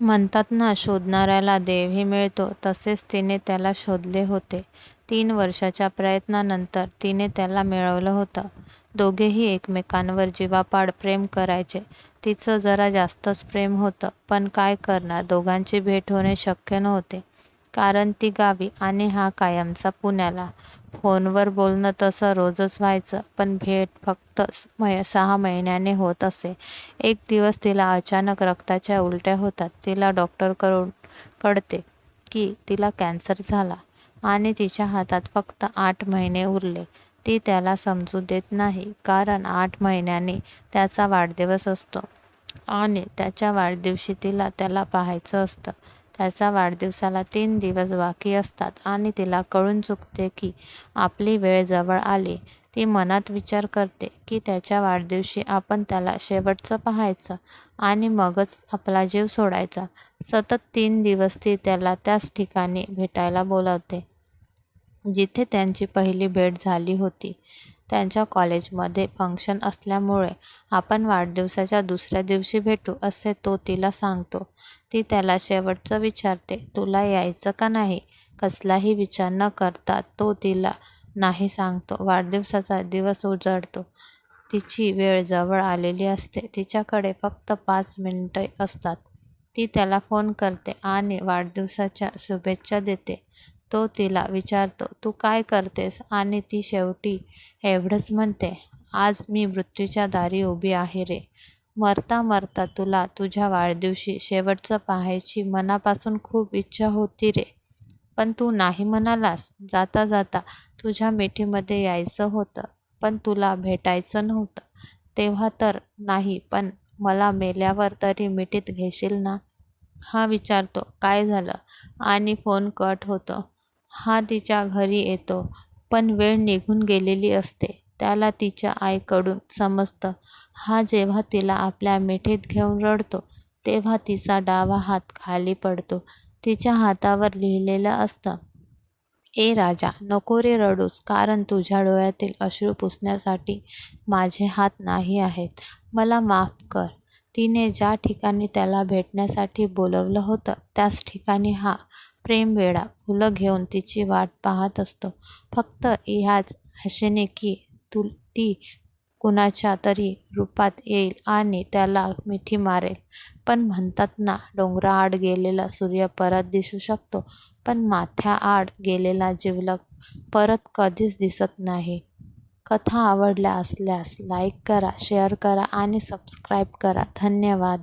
म्हणतात ना शोधणाऱ्याला देवही मिळतो तसेच तिने त्याला शोधले होते. तीन वर्षाच्या प्रयत्नानंतर तिने त्याला मिळवलं होतं. दोघेही एकमेकांवर जिवापाड प्रेम करायचे. तिचं जरा जास्तच प्रेम होतं. पण काय करणार दोघांची भेट होणे शक्य नव्हते. कारण ती गावी आणि हा कायमचा पुण्याला. फोनवर बोलणं तसं रोजच व्हायचं पण भेट फक्त सहा महिन्याने होत असे. एक दिवस तिला अचानक रक्ताच्या उलट्या होतात. तिला डॉक्टरकडून कळते की तिला कॅन्सर झाला आणि तिच्या हातात फक्त आठ महिने उरले. ती त्याला समजू देत नाही कारण आठ महिन्याने त्याचा वाढदिवस असतो आणि त्याच्या वाढदिवशी तिला त्याला पाहायचं असतं. त्याच्या वाढदिवसाला तीन दिवस बाकी असतात आणि तिला कळून चुकते की आपली वेळ जवळ आली. ती मनात विचार करते की त्याच्या वाढदिवशी आपण त्याला शेवटचं पाहायचं आणि मगच आपला जीव सोडायचा. सतत तीन दिवस ती त्याला त्याच ठिकाणी भेटायला बोलावते जिथे त्यांची पहिली भेट झाली होती. त्यांच्या कॉलेजमध्ये फंक्शन असल्यामुळे आपण वाढदिवसाच्या दुसऱ्या दिवशी भेटू असे तो तिला सांगतो. ती त्याला शेवटचं विचारते तुला यायचं का नाही? कसलाही विचार न करता तो तिला नाही सांगतो. वाढदिवसाचा दिवस उजळतो तिची वेळ जवळ आलेली असते. तिच्याकडे फक्त पाच मिनिटे असतात. ती त्याला फोन करते आणि वाढदिवसाच्या शुभेच्छा देते. तो तिला विचारतो तू काय करतेस आणि ती शेवटी एवढंच म्हणते आज मी मृत्यूच्या दारी उभी आहे रे. मरता मरता तुला तुझ्या वाढदिवशी शेवटचं पाहायची मनापासून खूप इच्छा होती रे. पण तू नाही म्हणालास. जाता जाता तुझ्या मिठीमध्ये यायचं होतं पण तुला भेटायचं नव्हतं. तेव्हा तर नाही पण मला मेल्यावर तरी मिठीत घेशील ना? हा विचारतो काय झालं आणि फोन कट होतो. हा तिच्या घरी येतो पण वेळ निघून गेलेली असते. त्याला तिच्या आईकडून समजतं. हा जेव्हा तिला आपल्या मिठीत घेऊन रडतो तेव्हा तिचा डावा हात खाली पडतो. तिच्या हातावर लिहिलेलं असतं ए राजा नको रे रडूस कारण तुझ्या डोळ्यातील अश्रू पुसण्यासाठी माझे हात नाही आहेत. मला माफ कर. तिने ज्या ठिकाणी त्याला भेटण्यासाठी बोलवलं होतं त्याच ठिकाणी हा प्रेमवेडा फुलं घेऊन तिची वाट पाहत असतो फक्त ह्याच आशेने की ती कुणाच्या तरी रूपात येईल आणि त्याला मिठी मारेल. पण म्हणतात ना डोंगराआड गेलेला सूर्य परत दिसू शकतो पण माथ्याआड गेलेला जिवलग परत कधीच दिसत नाही. कथा आवडल्या असल्यास लाईक करा, शेअर करा आणि सबस्क्राईब करा. धन्यवाद.